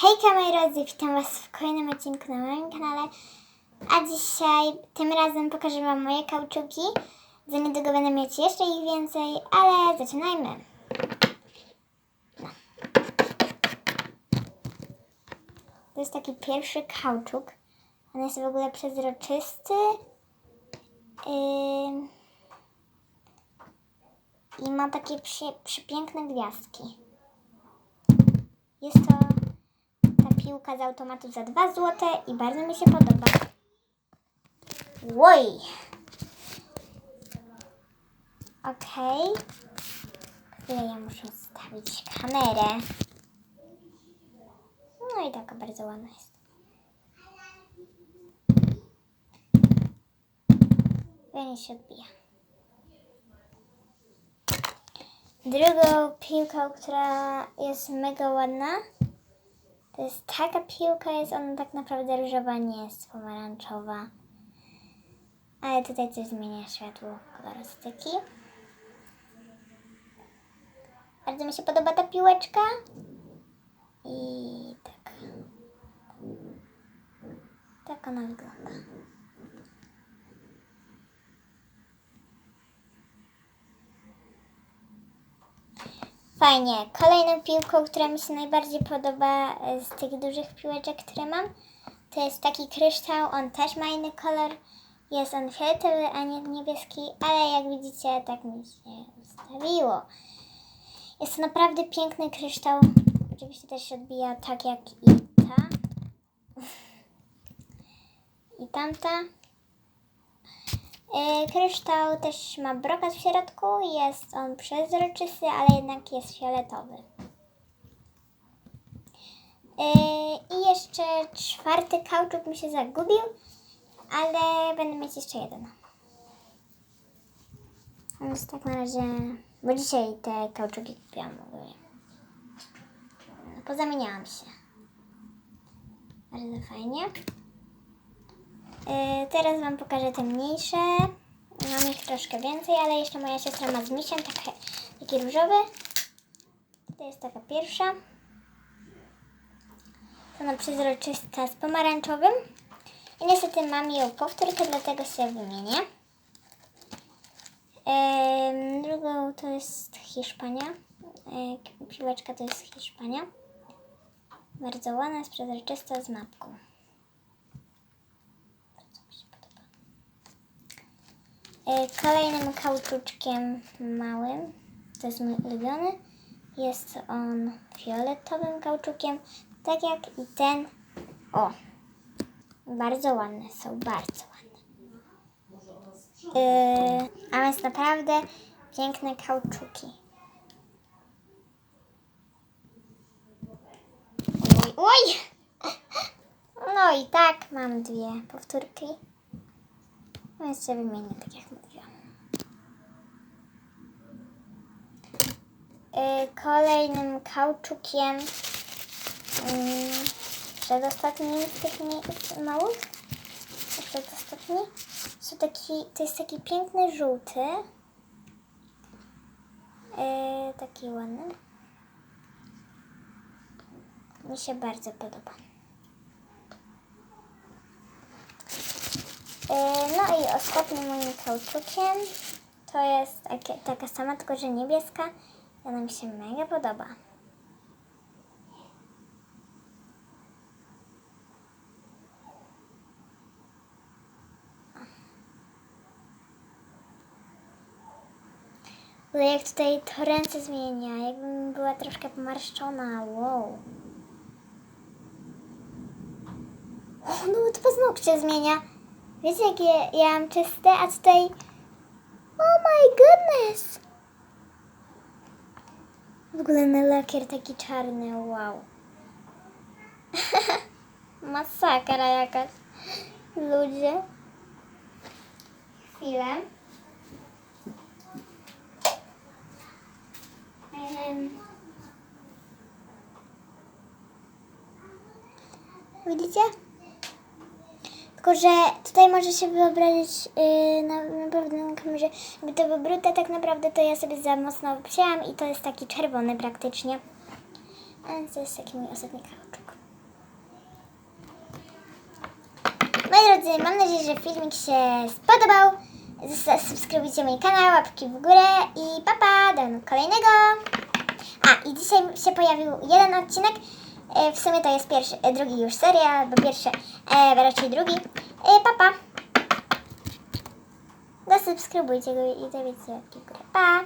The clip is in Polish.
Hejka moi drodzy, witam was w kolejnym odcinku na moim kanale. A dzisiaj tym razem pokażę wam moje kauczuki. Za niedługo będę mieć jeszcze ich więcej, ale zaczynajmy. No. To jest taki pierwszy kauczuk. On jest w ogóle przezroczysty. Ym. I ma takie przepiękne gwiazdki. Jest to piłka z automatu za 2 zł i bardzo mi się podoba. Łoj! Okej. Chwilę ja muszę ustawić kamerę. No i taka bardzo ładna jest. Fajnie się odbija. Drugą piłką, która jest mega ładna, to jest taka piłka, jest ona tak naprawdę różowa, nie jest pomarańczowa. Ale tutaj coś zmienia światło kolorystyki. Bardzo mi się podoba ta piłeczka. I tak. Tak ona wygląda. Fajnie. Kolejną piłką, która mi się najbardziej podoba e, z tych dużych piłeczek, które mam, to jest taki kryształ. On też ma inny kolor. Jest on fioletowy, a nie niebieski, ale jak widzicie, tak mi się ustawiło. Jest to naprawdę piękny kryształ. Oczywiście też się odbija tak jak i ta. I tamta. E, Kryształ też ma brokat w środku, jest on przezroczysty, ale jednak jest fioletowy. E, I jeszcze czwarty kauczuk mi się zagubił, ale będę mieć jeszcze jeden. Więc tak na razie, bo dzisiaj te kauczuki kupiłam ogólnie. No, pozamieniałam się. Bardzo fajnie. Yy, teraz Wam pokażę te mniejsze. Mam ich troszkę więcej, ale jeszcze moja siostra ma z misiem taki, taki różowy. To jest taka pierwsza. To ona przezroczysta z pomarańczowym. I niestety mam ją powtórkę, dlatego się wymienię. Yy, drugą to jest Hiszpania. Yy, piłeczka to jest Hiszpania. Bardzo ładna, jest przezroczysta z mapką. Bardzo mi się podoba. E, Kolejnym kauczuczkiem małym, to jest mój ulubiony, jest on fioletowym kauczukiem, tak jak i ten. O, bardzo ładne są, bardzo ładne. E, a więc naprawdę piękne kauczuki. Oj! No i tak, mam dwie powtórki. Więc się wymienię, tak jak mówiłam. Yy, kolejnym kauczukiem yy, przedostatnim z tych małych przedostatni są taki, to jest taki piękny żółty. Yy, taki ładny. Mi się bardzo podoba No i ostatnim moim kauczukiem to jest takie, taka sama, tylko że niebieska. Ona mi się mega podoba. Ale jak tutaj to ręce zmienia, jakbym była troszkę pomarszczona, wow. O, no to paznokcie zmienia. Wiecie, jakie ja mam czyste, a tutaj... Oh my goodness! W ogóle na lakier taki czarny, wow. Masakra jakaś. Ludzie. Chwilę. Widzicie? Tylko, że tutaj może się wyobrazić yy, na, naprawdę na kamerze, jakby to było brudne, tak naprawdę to ja sobie za mocno wzięłam i to jest taki czerwony praktycznie. Ale to jest taki mój ostatni kawałeczek. Moi drodzy, mam nadzieję, że filmik się spodobał. Subskrybujcie mój kanał, łapki w górę i papa, pa, do kolejnego. A, i dzisiaj się pojawił jeden odcinek, E, W sumie to jest pierwszy, e, drugi już seria, albo pierwszy, e, raczej drugi. E, Papa. Zasubskrybujcie go i dajcie łapki w. Pa!